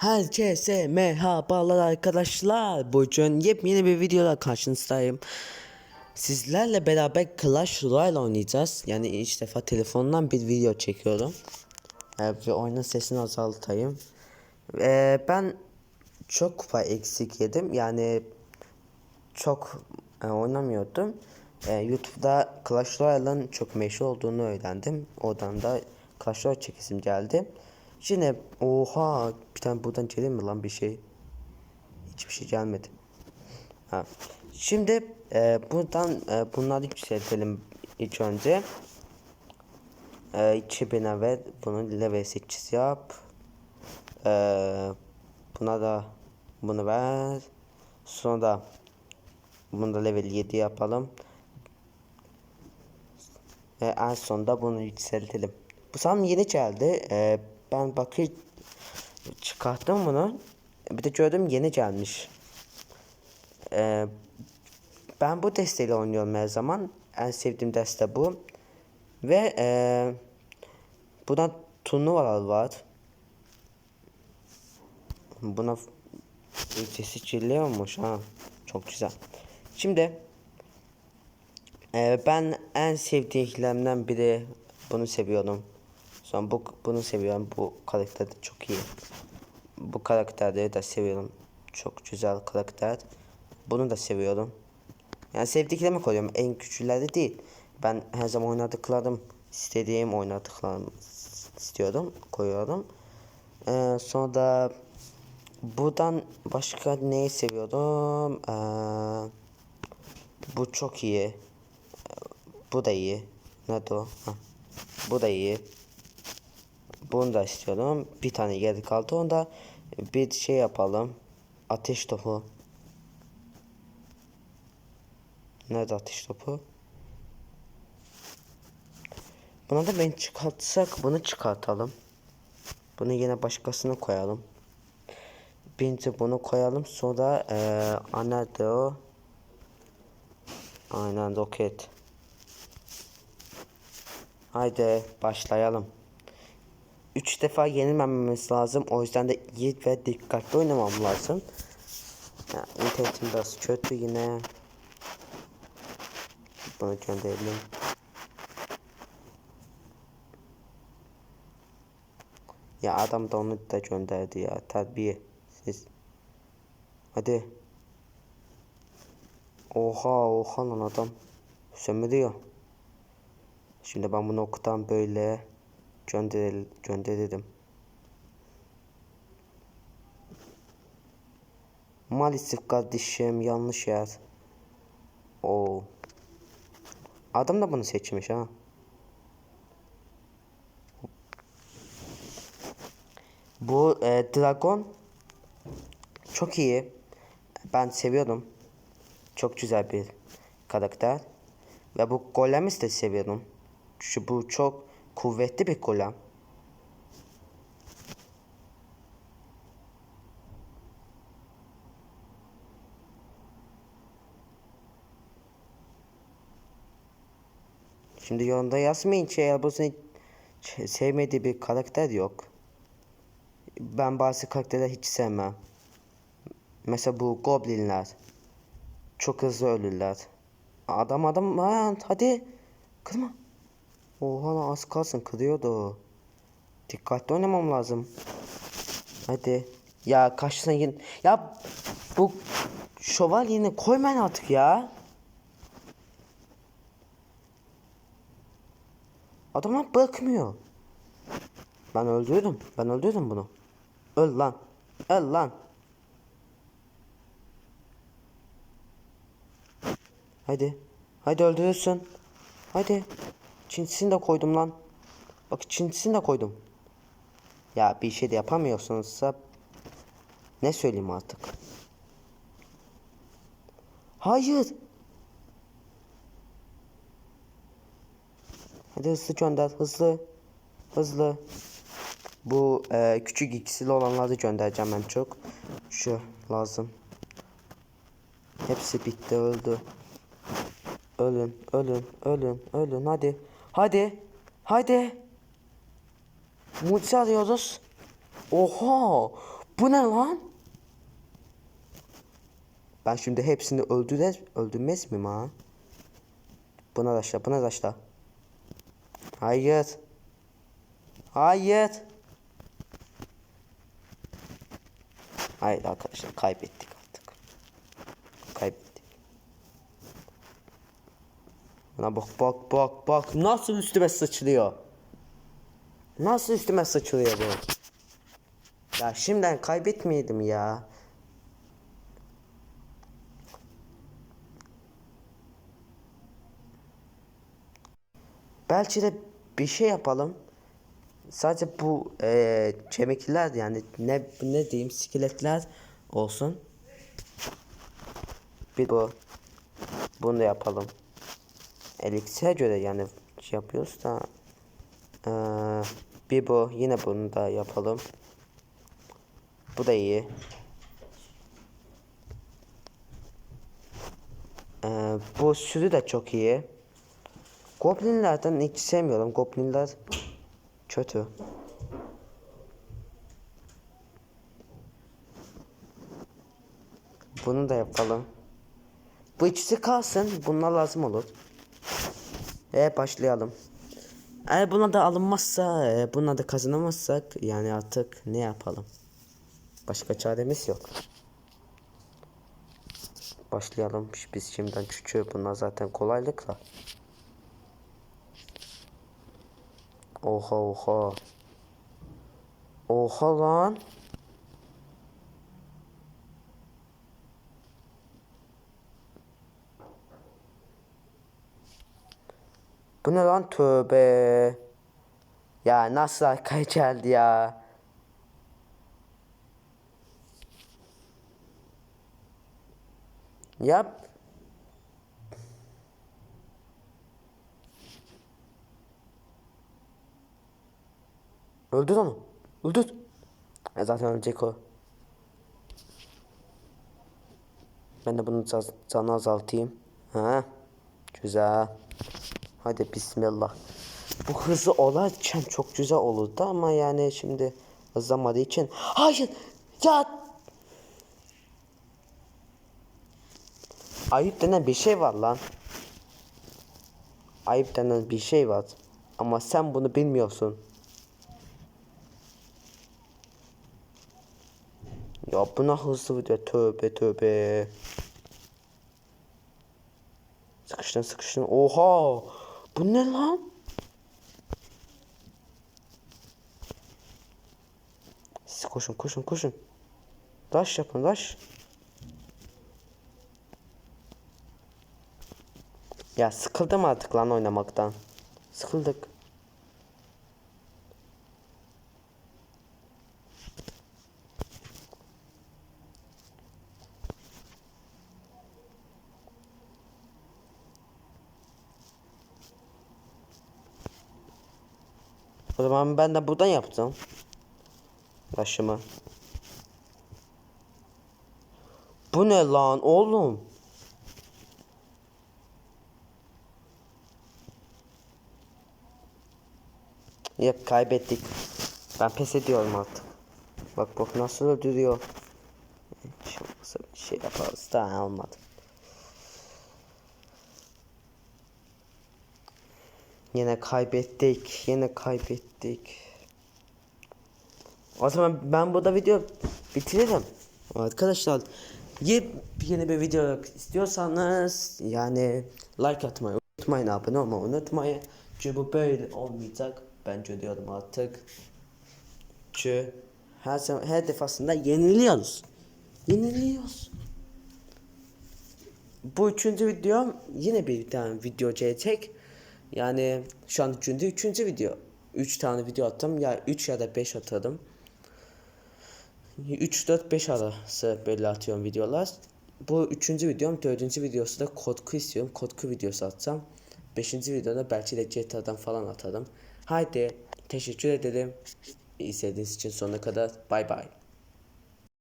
Herkese merhabalar arkadaşlar. Bugün yepyeni bir videoda karşınızdayım. Sizlerle beraber Clash Royale oynayacağız. Yani ilk defa telefondan bir video çekiyorum. Ee, ve oyunun sesini azaltayım. Ee, ben çok kupa eksik yedim. Yani çok e, oynamıyordum. E, YouTube'da Clash Royale'ın çok meşhur olduğunu öğrendim. Oradan da Clash Royale çekisim geldi. Yine oha bir tane buradan gelir mi lan bir şey? Hiçbir şey gelmedi. Ha. Şimdi e, buradan e, bunları yükseltelim ilk önce. E, 2000'e ver bunu level 8 yap. E, buna da bunu ver. Sonra bunu da level 7 yapalım. Ve en sonunda bunu yükseltelim. Bu sam yeni geldi. Ee, ben bakı çıkarttım bunu. Bir de gördüm yeni gelmiş. Ee, ben bu desteğiyle oynuyorum her zaman. En sevdiğim deste bu. Ve ee, buradan turnuvalar var. Buna sesi çiliyormuş ha. Çok güzel. Şimdi e, ben en sevdiklerimden biri bunu seviyorum. Sonra bu bunu seviyorum. Bu karakter de çok iyi. Bu karakteri de seviyorum. Çok güzel karakter. Bunu da seviyorum. Yani sevdiklerimi koyuyorum. En küçükleri değil. Ben her zaman oynadıklarım istediğim oynadıklarım istiyorum. Koyuyorum. Ee, sonra da buradan başka neyi seviyorum? Ee, bu çok iyi. Bu da iyi. Nerede o? Ha. Bu da iyi. Bunu da istiyorum. Bir tane geri kaldı. Onda bir şey yapalım. Ateş topu. Nerede ateş topu? Buna da ben çıkartsak bunu çıkartalım. Bunu yine başkasına koyalım. Birinci bunu koyalım. Sonra ee, nerede o? Aynen roket. Haydi başlayalım. Üç defa yenilmememiz lazım. O yüzden de iyi ve dikkatli oynamam lazım. Ya, internetim biraz kötü yine. Bunu gönderelim. Ya adam da onu da gönderdi ya. Terbiye. Siz. Hadi. Oha oha lan adam. Sömürüyor. Şimdi ben bunu okutan böyle gönder gönderirim. Maalesef kardeşim yanlış yer. O. Adam da bunu seçmiş ha. Bu e, Dragon çok iyi. Ben seviyorum. Çok güzel bir karakter. Ve bu Golem'i de seviyorum. Şu bu çok kuvvetli bir golem. Şimdi yorumda yazmayın bu seni sevmediği bir karakter yok. Ben bazı karakterleri hiç sevmem. Mesela bu goblinler. Çok hızlı ölürler. Adam adam ha, hadi kırma. Oha az kalsın kırıyordu. Dikkatli oynamam lazım. Hadi. Ya karşısına yine. Ya bu şövalyeni koymayın artık ya. Adamlar bırakmıyor. Ben öldürdüm. Ben öldürdüm bunu. Öl lan. Öl lan. Hadi. Hadi öldürürsün. Hadi. Çintisini de koydum lan. Bak çintisini de koydum. Ya bir şey de yapamıyorsunuzsa ne söyleyeyim artık. Hayır. Hadi hızlı gönder hızlı. Hızlı. Bu e, küçük ikisili olanları göndereceğim ben çok. Şu lazım. Hepsi bitti öldü. Ölün, ölün, ölün, ölün. Hadi. Hadi. Hadi. Mucize arıyoruz. Oha. Bu ne lan? Ben şimdi hepsini öldürer, öldürmez miyim ha? Buna taşla, buna taşla. Hayır. Hayır. Hayır arkadaşlar. Kaybettik. Buna bak bak bak bak nasıl üstüme sıçrıyor. Nasıl üstüme sıçrıyor bu? Ya şimdiden kaybetmeydim ya. Belki de bir şey yapalım. Sadece bu eee kemikler yani ne ne diyeyim skeletler olsun. Bir bu. Bunu da yapalım. Elixir'e göre yani şey yapıyoruz da eee, bir bu yine bunu da yapalım. Bu da iyi. Eee, bu sürü de çok iyi. Goblinlerden hiç sevmiyorum. Goblinler kötü. Bunu da yapalım. Bu ikisi kalsın. Bunlar lazım olur. E başlayalım. Eğer buna da alınmazsa, e, buna da kazanamazsak yani artık ne yapalım? Başka çaremiz yok. Başlayalım. Biz şimdiden küçüğü bunlar zaten kolaylıkla. Oha oha. Oha lan. Bu ne lan tövbe. Ya nasıl arkaya geldi ya. Yap. Öldür onu. Öldür. E zaten ölecek o. Ben de bunu canı azaltayım. Ha. Güzel. Hadi bismillah. Bu hızlı olarken çok güzel olurdu ama yani şimdi hızlanmadığı için. Hayır. Ya. Ayıp denen bir şey var lan. Ayıp denen bir şey var. Ama sen bunu bilmiyorsun. Ya buna hızlı video tövbe tövbe. Sıkıştın sıkıştın. Oha! Bu ne lan? Siz koşun koşun koşun. Rush yapın rush. Ya sıkıldım artık lan oynamaktan. Sıkıldık. O zaman ben de buradan yaptım. Başımı. Bu ne lan oğlum? Yap kaybettik. Ben pes ediyorum artık. Bak bak nasıl öldürüyor. Bir şey yaparız. Daha olmadı. Yine kaybettik. Yine kaybettik. O zaman ben burada video bitiririm. Arkadaşlar yeni bir video istiyorsanız yani like atmayı unutmayın abone olmayı unutmayın. Çünkü bu böyle olmayacak. Ben diyorum artık. Çünkü her her defasında yeniliyoruz. Yeniliyoruz. Bu üçüncü videom yine bir tane video gelecek. Yani şu an üçüncü, üçüncü video. Üç tane video attım. Ya üç ya da beş atadım. 3 4 5 arası böyle atıyorum videolar. Bu üçüncü videom, dördüncü videosu da kodku istiyorum. Kodku videosu atsam. Beşinci videoda belki de GTA'dan falan atarım. Haydi teşekkür ederim. İzlediğiniz için sonuna kadar. Bay bay.